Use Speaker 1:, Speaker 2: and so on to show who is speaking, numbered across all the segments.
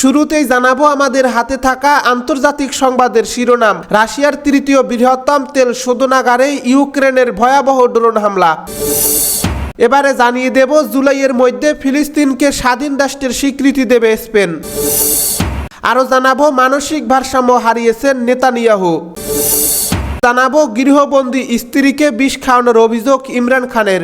Speaker 1: শুরুতেই জানাব আমাদের হাতে থাকা আন্তর্জাতিক সংবাদের শিরোনাম। রাশিয়ার তৃতীয় বৃহত্তম তেল শোধনাগারে ইউক্রেনের ভয়াবহ ড্রোন হামলা। এবারে জানিয়ে দেব, জুলাইয়ের মধ্যে ফিলিস্তিনকে স্বাধীন রাষ্ট্রের স্বীকৃতি দেবে স্পেন। আরও জানাব, মানসিক ভারসাম্য হারিয়েছেন নেতানিয়াহু। জানাব, গৃহবন্দী স্ত্রীকে বিষ খাওয়ানোর অভিযোগ ইমরান খানের।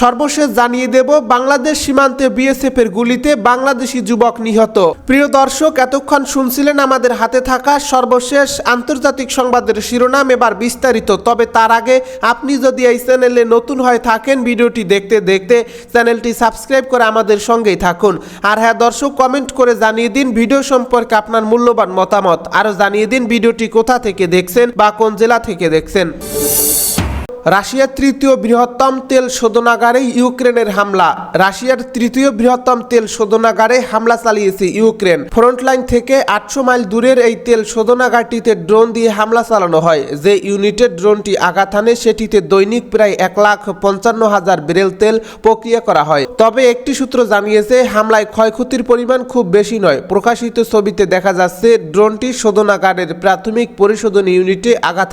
Speaker 1: সর্বশেষ জানিয়ে দেব, বাংলাদেশ সীমান্তে বিএসএফ এর গুলিতে বাংলাদেশি যুবক নিহত। প্রিয় দর্শক, এতক্ষণ শুনছিলেন আমাদের হাতে থাকা সর্বশেষ আন্তর্জাতিক সংবাদের শিরোনাম, এবার বিস্তারিত। তবে তার আগে আপনি যদি এই চ্যানেলে নতুন হয়ে থাকেন, ভিডিওটি দেখতে দেখতে চ্যানেলটি সাবস্ক্রাইব করে আমাদের সঙ্গেই থাকুন। আর হ্যাঁ দর্শক কমেন্ট করে জানিয়ে দিন ভিডিও সম্পর্কে আপনার মূল্যবান মতামত। আরও জানিয়ে দিন ভিডিওটি কোথা থেকে দেখছেন বা কোন জেলা থেকে দেখছেন। রাশিয়ার তৃতীয় বৃহত্তম তেল শোধনাগারে ইউক্রেনের হামলা। রাশিয়ার তৃতীয় বৃহত্তম তেল শোধনাগারে হামলা চালিয়েছে ইউক্রেন। ফ্রন্টলাইন থেকে আটশো মাইল দূরের এই তেল শোধনাগারটিতে ড্রোন দিয়ে হামলা চালানো হয়, যে ইউনিটের ড্রোনটি আঘাত সেটিতে দৈনিক প্রায় এক লাখ পঞ্চান্ন হাজার বেরেল তেল প্রক্রিয়া করা হয়। তবে একটি সূত্র জানিয়েছে, হামলায় ক্ষয়ক্ষতির পরিমাণ খুব বেশি নয়। প্রকাশিত ছবিতে দেখা যাচ্ছে, ড্রোনটি শোধনাগারের প্রাথমিক পরিশোধন ইউনিটে আঘাত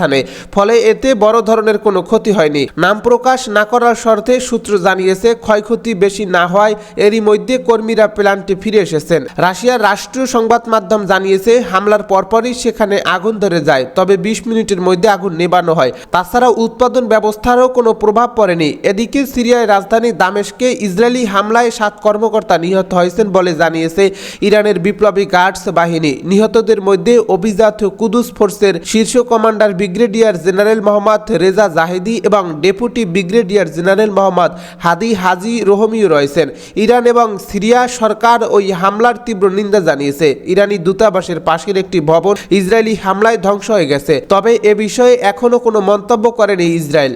Speaker 1: ফলে এতে বড় ধরনের কোনো ক্ষতি হয়নি। নাম প্রকাশ না করার শর্তে সূত্র জানিয়েছে, ক্ষয়ক্ষতি বেশি না হওয়ায় এরই মধ্যে কর্মীরা প্ল্যান্টে ফিরে এসেছেন। রাশিয়ার রাষ্ট্রীয় সংবাদ মাধ্যম জানিয়েছে, হামলার পরপরই সেখানে আগুন ধরে যায়, তবে বিশ মিনিটের মধ্যে আগুন নেবানো হয়। তাছাড়া উৎপাদন ব্যবস্থারও কোনো প্রভাব পড়েনি। এদিকে সিরিয়ার রাজধানী দামেশকে ইসরায়েলি হামলায় সাত কর্মকর্তা নিহত হয়েছেন বলে জানিয়েছে ইরানের বিপ্লবী গার্ডস বাহিনী। নিহতদের মধ্যে অভিজাত কুদুস ফোর্সের শীর্ষ commander brigadier general Mohammad Reza Zahedi এবং deputy brigadier general Mohammad Hadi Haji Rahimi রয়েছেন। ইরান এবং সিরিয়া সরকার ওই হামলার তীব্র নিন্দা জানিয়েছে। ইরানি দূতাবাসের পাশের একটি ভবন ইসরায়েলি হামলায় ধ্বংস হয়ে গেছে। তবে এ বিষয়ে এখনও কোনো মন্তব্য করেনি ইসরায়েল।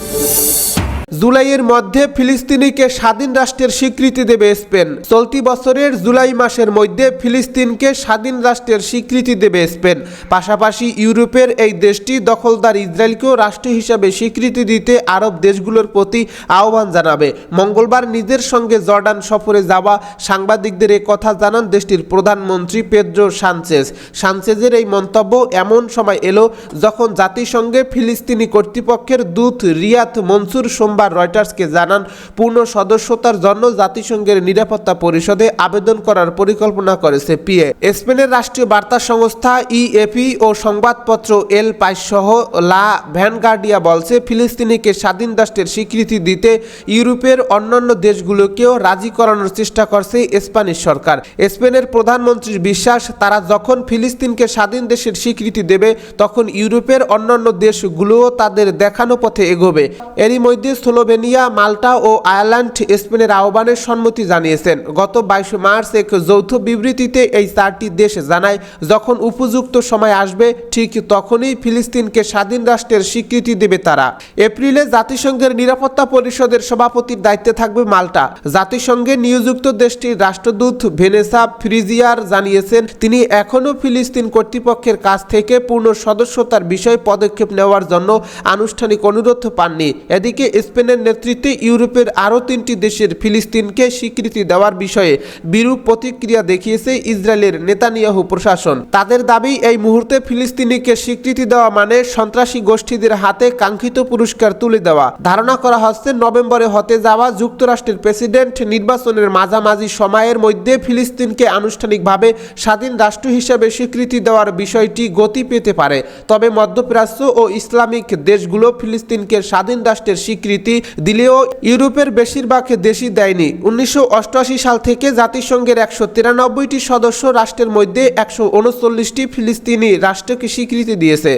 Speaker 1: জুলাইয়ের মধ্যে ফিলিস্তিনিকে স্বাধীন রাষ্ট্রের স্বীকৃতি দেবে স্পেন। চলতি বছরের জুলাই মাসের মধ্যে ফিলিস্তিনকে স্বাধীন রাষ্ট্রের স্বীকৃতি দেবে স্পেন। পাশাপাশি ইউরোপের এই দেশটি দখলদার ইসরায়েলকেও রাষ্ট্র হিসাবে স্বীকৃতি দিতে আরব দেশগুলোর প্রতি আহ্বান জানাবে। মঙ্গলবার নিজের সঙ্গে জর্ডান সফরে যাওয়া সাংবাদিকদের কথা জানান দেশটির প্রধানমন্ত্রী পেদ্রো সানচেজ। সানচেজের এই মন্তব্য এমন সময় এলো যখন জাতিসংঘে ফিলিস্তিনি কর্তৃপক্ষের দূত রিয়াত মনসুর সোমবার রয়টার্সকে জানান, পূর্ণ সদস্যতার জন্য জাতিসংঘের নিরাপত্তা পরিষদে আবেদন করার পরিকল্পনা করেছে পিএ। স্পেনের রাষ্ট্রীয় বার্তা সংস্থা ইএপি ও সংবাদপত্র এল সহ লা ভ্যানগার্ডিয়া বলছে, ফিলিস্তিনিকে স্বাধীন রাষ্ট্রের স্বীকৃতি দিতে ইউরোপের অন্যান্য দেশগুলোকেও রাজি করানোর চেষ্টা করছে স্প্যানিশ সরকার। স্পেনের প্রধানমন্ত্রীর বিশ্বাস, তারা যখন ফিলিস্তিনকে স্বাধীন দেশের স্বীকৃতি দেবে, তখন ইউরোপের অন্যান্য দেশগুলোও তাদের দেখানো পথে এগোবে। এরই মধ্যে স্লোভেনিয়া মাল্টা ও আয়ারল্যান্ড স্পেনের আহ্বানের সম্মতি জানিয়েছেন। গত বাইশে মার্চ এক যৌথ বিবৃতিতে এই চারটি দেশ জানায়, যখন উপযুক্ত সময় আসবে, ঠিক তখনই ফিলিস্তিনকে স্বাধীন রাষ্ট্রের স্বীকৃতি দেবে তারা। এপ্রিলে জাতিসংঘের নিরাপত্তা পরিষদের সভাপতির দায়িত্বে থাকবে মাল্টা। জাতিসংঘে নিয়োজিত দেশটির রাষ্ট্রদূত ভেনেসা ফ্রিজিয়ার জানিয়েছেন, তিনি এখনও ফিলিস্তিন কর্তৃপক্ষের কাছ থেকে পূর্ণ সদস্যতার বিষয়ে পদক্ষেপ নেওয়ার জন্য আনুষ্ঠানিক অনুরোধ পাননি। এদিকে স্পেনের নেতৃত্বে ইউরোপের আরও তিনটি দেশের ফিলিস্তিনকে স্বীকৃতি দেওয়ার বিষয়ে বিরূপ প্রতিক্রিয়া দেখিয়েছে ইসরায়েলের নেতানিয়াহু প্রশাসন। তাদের দাবি, এই মুহূর্তে ফিলিস্তিনিকে স্বীকৃতি দেওয়া মানে সন্ত্রাসী গোষ্ঠীদের হাতে কাঙ্ক্ষিত পুরস্কার তুলে দেওয়া। ধারণা করা হচ্ছে, নভেম্বরে হতে যাওয়া যুক্তরাষ্ট্রের প্রেসিডেন্ট নির্বাচনের মাঝামাঝি সময়ের মধ্যে ফিলিস্তিনকে আনুষ্ঠানিকভাবে স্বাধীন রাষ্ট্র হিসেবে স্বীকৃতি দেওয়ার বিষয়টি গতি পেতে পারে। তবে মধ্যপ্রাচ্য ও ইসলামিক দেশগুলো ফিলিস্তিনকে স্বাধীন রাষ্ট্রের স্বীকৃতি দিলেও ইউরোপের বেশিরভাগ দেশই দেয়নি। উনিশশো অষ্টআশি সাল থেকে জাতিসংঘের একশো তিরানব্বইটি সদস্য রাষ্ট্রের মধ্যে একশো উনচল্লিশটি ফিলিস্তিনি রাষ্ট্রকে স্বীকৃতি দিয়েছে।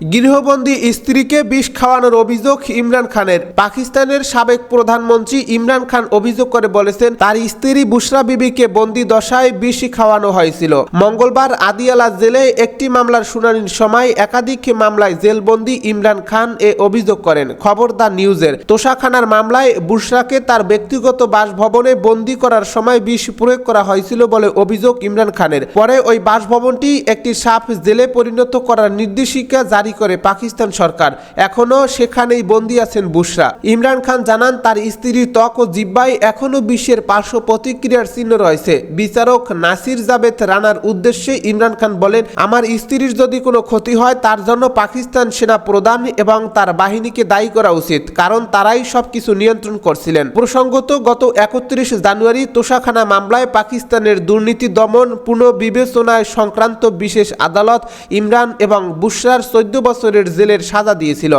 Speaker 1: গৃহবন্দী স্ত্রীকে বিষ খাওয়ানোর অভিযোগ ইমরান খানের। পাকিস্তানের সাবেক প্রধানমন্ত্রী ইমরান খান অভিযোগ করে বলেছেন, তার স্ত্রী বুশরা বিবিকে বন্দি দশায় বিষ খাওয়ানো হয়েছিল। মঙ্গলবার আদিয়ালা জেলে একটি মামলার শুনানির সময় একাধিক মামলায় জেলবন্দি ইমরান খান এ অভিযোগ করেন। খবর দা নিউজের তোষাখানার মামলায় বুশরাকে তার ব্যক্তিগত বাসভবনে বন্দি করার সময় বিষ প্রয়োগ করা হয়েছিল বলে অভিযোগ ইমরান খানের। পরে ওই বাসভবনটি একটি সাপ জেলে পরিণত করার নির্দেশিকা জারি জারি করে পাকিস্তান সরকার। এখনও সেখানেই বন্দী আছেন বুশরা। ইমরান খান জানান, তার স্ত্রীর ত্বক ও জিব্বায় এখনও বিশ্বের পার্শ্ব প্রতিক্রিয়ার চিহ্ন রয়েছে। বিচারক নাসির জাবেদ রানার উদ্দেশ্যে ইমরান খান বলেন, আমার স্ত্রীর যদি কোনো ক্ষতি হয়, তার জন্য পাকিস্তান সেনা প্রধান এবং তার বাহিনীকে দায়ী করা উচিত, কারণ তারাই সবকিছু নিয়ন্ত্রণ করছিলেন। প্রসঙ্গত, গত একত্রিশ জানুয়ারি তোষাখানা মামলায় পাকিস্তানের দুর্নীতি দমন পুনঃবিবেচনায় সংক্রান্ত বিশেষ আদালত ইমরান এবং বুশরার চোদ্দ বছরের জেলের সাজা দিয়েছিল।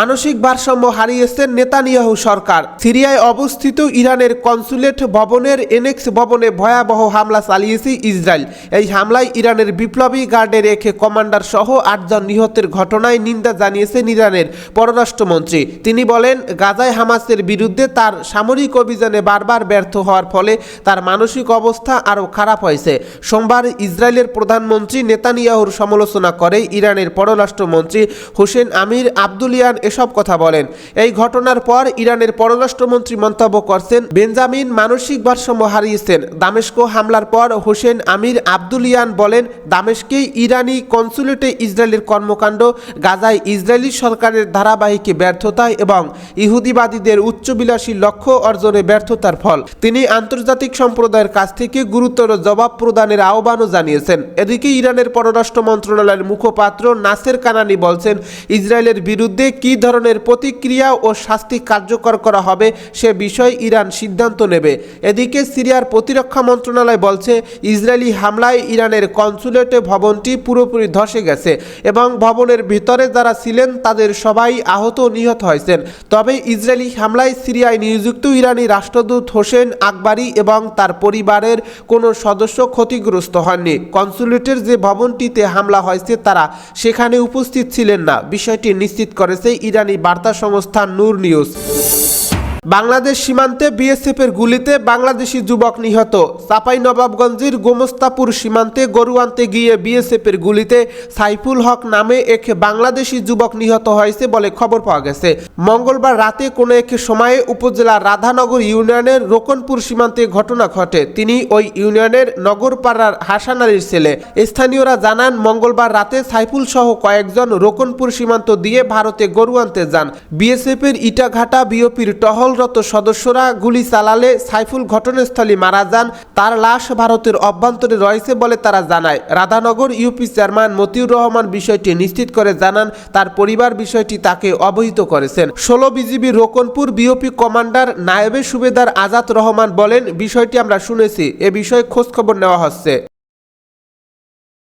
Speaker 1: মানসিক ভারসাম্য হারিয়েছেন নেতানিয়াহু সরকার। সিরিয়ায় অবস্থিত ইরানের কনসুলেট ভবনের এনেক্স ভবনে ভয়াবহ হামলা চালিয়েছে ইসরায়েল। এই হামলায় ইরানের বিপ্লবী গার্ডের এক কমান্ডার সহ আটজন নিহতের ঘটনায় নিন্দা জানিয়েছেন ইরানের পররাষ্ট্রমন্ত্রী। তিনি বলেন, গাজায় হামাসের বিরুদ্ধে তার সামরিক অভিযানে বারবার ব্যর্থ হওয়ার ফলে তার মানসিক অবস্থা আরও খারাপ হয়েছে। সোমবার ইসরায়েলের প্রধানমন্ত্রী নেতানিয়াহুর সমালোচনা করে ইরানের পররাষ্ট্রমন্ত্রী হোসেন আমির আবদুলিয়ান এসব কথা বলেন। এই ঘটনার পর ইরানের পররাষ্ট্রমন্ত্রী মন্তব্য করছেন, বেঞ্জামিন মানসিক ভারসাম্য হারিয়েছেন। দামেস্কো হামলার পর হোসেন আমির আবদুলিয়ান বলেন, দামেস্কে ইরানি কনসুলেটে ইসরায়েলের কর্মকাণ্ড, গাজায় ইসরায়েলি সরকারের ধারাবাহিক ব্যর্থতায় এবং ইহুদিবাদীদের উচ্চবিলাসী লক্ষ্য অর্জনে ব্যর্থতার ফল। তিনি আন্তর্জাতিক সম্প্রদায়ের কাছ থেকে গুরুতর জবাব প্রদানের আহ্বানও জানিয়েছেন। এদিকে ইরানের পররাষ্ট্র মন্ত্রণালয়ের মুখপাত্র নাসের কানানি বলছেন, ইসরায়েলের বিরুদ্ধে কী ধরনের প্রতিক্রিয়া ও শাস্তি কার্যকর করা হবে সে বিষয়ে ইরান সিদ্ধান্ত নেবে। এদিকে সিরিয়ার প্রতিরক্ষা মন্ত্রণালয় বলছে, ইসরায়েলি হামলায় ইরানের কনসুলেটে ভবনটি পুরোপুরি ধসে গেছে এবং ভবনের ভিতরে যারা ছিলেন তাদের সবাই আহত নিহত হয়েছেন। তবে ইসরায়েলি হামলায় সিরিয়ায় নিযুক্ত ইরানি রাষ্ট্রদূত হোসেন আকবারি এবং তার পরিবারের কোনো সদস্য ক্ষতিগ্রস্ত হননি। কনসুলেটের যে ভবনটিতে হামলা হয়েছে তারা সেখানে উপস্থিত ছিলেন না। বিষয়টি নিশ্চিত করেছে ইরানি বার্তা সংস্থা নূর নিউজ। বাংলাদেশ সীমান্তে বিএসএফের গুলিতে বাংলাদেশি যুবক নিহত। চাপাই নবাবগঞ্জের গোমস্তাপুর সীমান্তে গরু আনতে গিয়ে বিএসএফের গুলিতে সাইফুল হক নামে এক বাংলাদেশি যুবক নিহত হয়েছে বলে খবর পাওয়া গেছে। মঙ্গলবার রাতে কোনো এক সময়ে উপজেলার রাধানগর ইউনিয়নের রোকনপুর সীমান্তে ঘটনা ঘটে। তিনি ওই ইউনিয়নের নগরপাড়ার হাসানারির ছেলে। স্থানীয়রা জানান, মঙ্গলবার রাতে সাইফুল সহ কয়েকজন রোকনপুর সীমান্ত দিয়ে ভারতে গরু আনতে যান। বিএসএফের ইটাঘাটা বিওপির টহলরত সদস্যরা গুলি চালালে সাইফুল ঘটনাস্থলে মারা যান। তার লাশ ভারতের অভ্যন্তরে রয়েছে বলে তারা জানায়। রাধানগর ইউপি চেয়ারম্যান মতিউর রহমান বিষয়টি নিশ্চিত করে জানান, তার পরিবার বিষয়টি তাকে অবহিত করেছেন। ষোলো বিজিবি রোকনপুর বিওপি কমান্ডার নায়েবে সুবেদার আজাদ রহমান বলেন, বিষয়টি আমরা শুনেছি, এ বিষয়ে খোঁজখবর নেওয়া হচ্ছে।